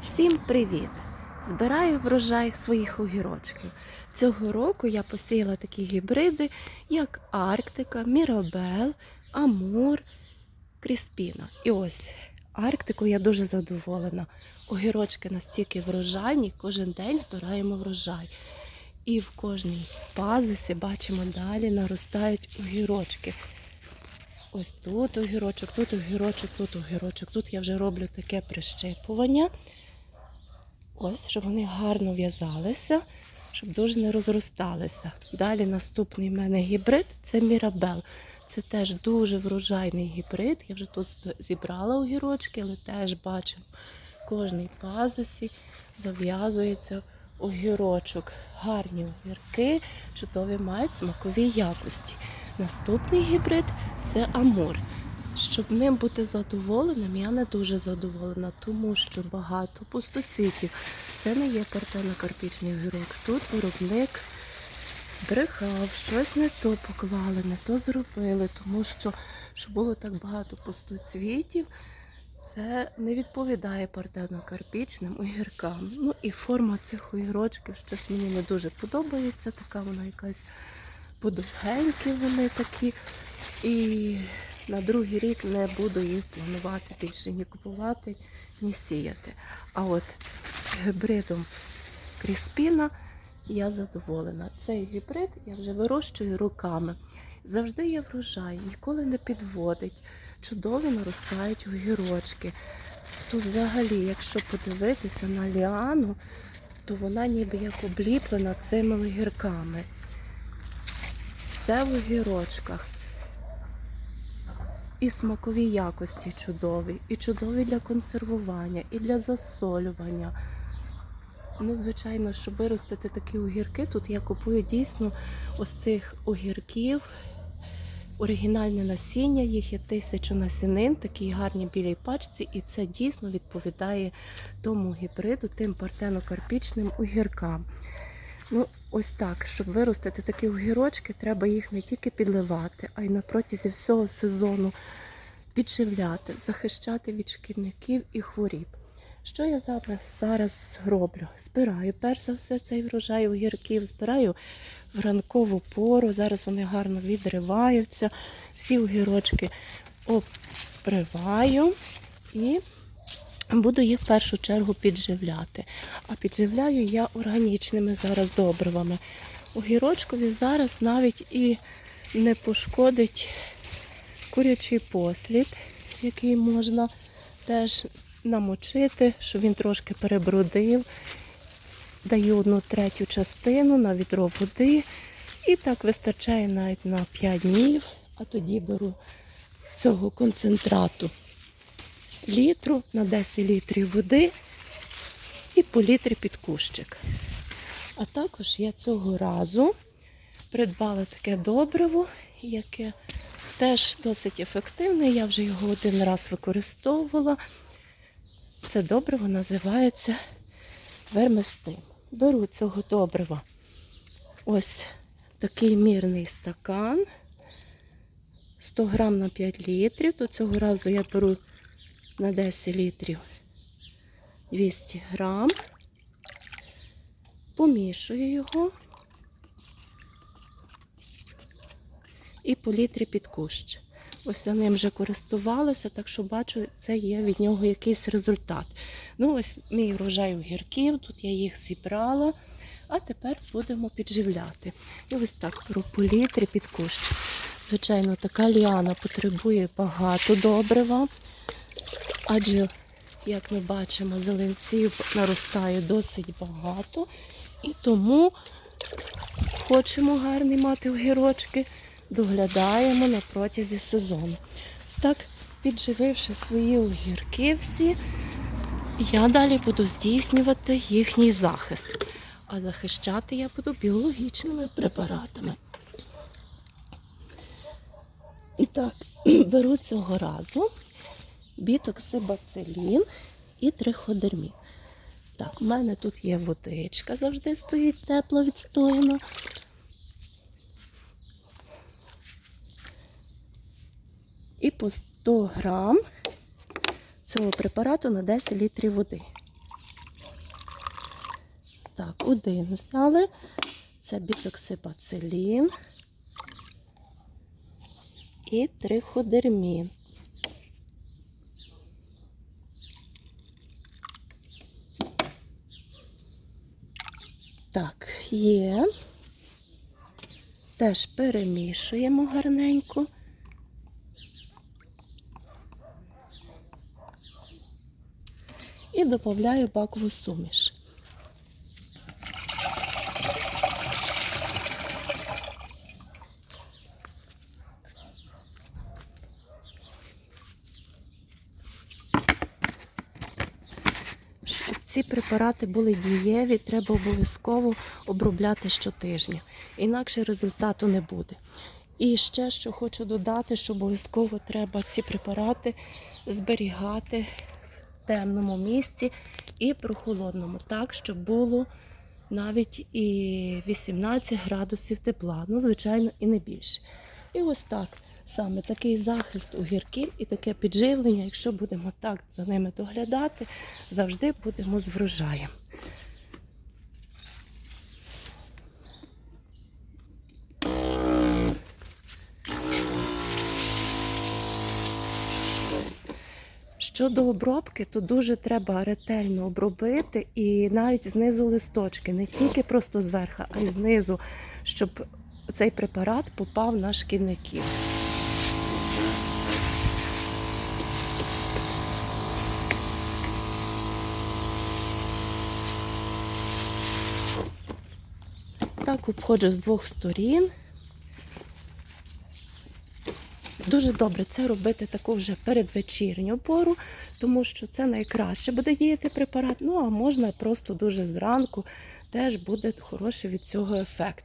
Всім привіт! Збираю врожай своїх огірочків. Цього року я посіяла такі гібриди, як Арктика, Мірабел, Амур, Кріспіна. І ось Арктику я дуже задоволена. Огірочки настільки врожайні, кожен день збираємо врожай. І в кожній пазусі бачимо далі наростають огірочки. Ось тут огірочок, тут огірочок, тут огірочок. Тут я вже роблю таке прищипування. Ось, щоб вони гарно в'язалися, щоб дуже не розросталися. Далі наступний в мене гібрид це Мірабел. Це теж дуже врожайний гібрид. Я вже тут зібрала огірочки, але теж бачимо, кожній пазусі зав'язується огірочок. Гарні огірки, чудові мають смакові якості. Наступний гібрид це Амур. Щоб ним бути задоволеним, я не дуже задоволена, тому що багато пустоцвітів. Це не є картено-карпічний огірок. Тут виробник збрехав, щось не то поклали, не то зробили, тому що, що було так багато пустоцвітів, це не відповідає партено-карпічним огіркам. Ну і форма цих огірочків щось мені не дуже подобається. Така вона якась подовгенькі вони такі. І на другий рік не буду їх планувати більше ні купувати, ні сіяти. А от гібридом Кріспіна я задоволена. Цей гібрид я вже вирощую руками. Завжди є врожай, ніколи не підводить. Чудово наростають огірочки. Тут взагалі, якщо подивитися на ліану, то вона ніби як обліплена цими огірками. Все в огірочках. І смакові якості чудові, і чудові для консервування, і для засолювання. Ну, звичайно, щоб виростити такі огірки, тут я купую дійсно ось цих огірків. Оригінальне насіння, їх є тисячу насінин, такі гарні білій пачці, і це дійсно відповідає тому гібриду, тим партено-карпічним огіркам. Ну, ось так, щоб виростити такі огірочки, треба їх не тільки підливати, а й на протязі всього сезону підживляти, захищати від шкідників і хворіб. Що я зараз, зараз роблю? Збираю перш за все цей врожай огірків, збираю в ранкову пору. Зараз вони гарно відриваються. Всі огірочки обриваю і буду їх в першу чергу підживляти. А підживляю я органічними зараз добривами. Огірочкові зараз навіть і не пошкодить курячий послід, який можна теж намочити, щоб він трошки перебродив. Даю одну третю частину на відро води. І так вистачає навіть на 5 днів, а тоді беру цього концентрату літру на 10 літрів води і по літрі під кущик. А також я цього разу придбала таке добриво, яке теж досить ефективне. Я вже його один раз використовувала. Це добриво називається верместим. Беру цього добрива ось такий мірний стакан. 100 грам на 5 літрів. То цього разу я беру на 10 літрів 200 грам. Помішую його і по літрі під кущ. Ось я ним вже користувалася, так що бачу, це є від нього якийсь результат. Ну, ось мій врожай огірків, тут я їх зібрала, а тепер будемо підживляти. І ось так по літрі під кущ. Звичайно, така ліана потребує багато добрива, адже, як ми бачимо, зеленців наростає досить багато. І тому хочемо гарні мати огірочки доглядаємо на протязі сезону. Ось так, піджививши свої огірки всі, я далі буду здійснювати їхній захист. А захищати я буду біологічними препаратами. І так, беру цього разу бітоксибацилін і триходермін. Так, у мене тут є водичка, завжди стоїть тепло відстояна. і по 100 грам цього препарату на 10 літрів води. Так, один взяли. Це бітоксибацилін і триходермін. Так, є. Теж перемішуємо гарненько. І додаю бакову суміш. Щоб ці препарати були дієві, треба обов'язково обробляти щотижня. Інакше результату не буде. І ще що хочу додати, що обов'язково треба ці препарати зберігати в темному місці і прохолодному, так, щоб було навіть і 18 градусів тепла. Ну, звичайно, і не більше. І ось так. Саме такий захист огірків і таке підживлення, якщо будемо так за ними доглядати, завжди будемо з врожаєм. Щодо обробки, то дуже треба ретельно обробити і навіть знизу листочки, не тільки просто зверху, а й знизу, щоб цей препарат попав на шкідників. Так обходжу з двох сторін. Дуже добре це робити таку вже передвечірню пору, тому що це найкраще буде діяти препарат. Ну а можна просто дуже зранку, теж буде хороший від цього ефект.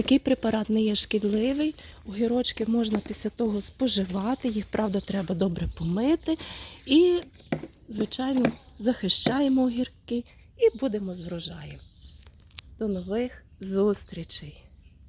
Такий препарат не є шкідливий. Огірочки можна після того споживати, їх, правда, треба добре помити. І, звичайно, захищаємо огірки і будемо з врожаєм. До нових зустрічей!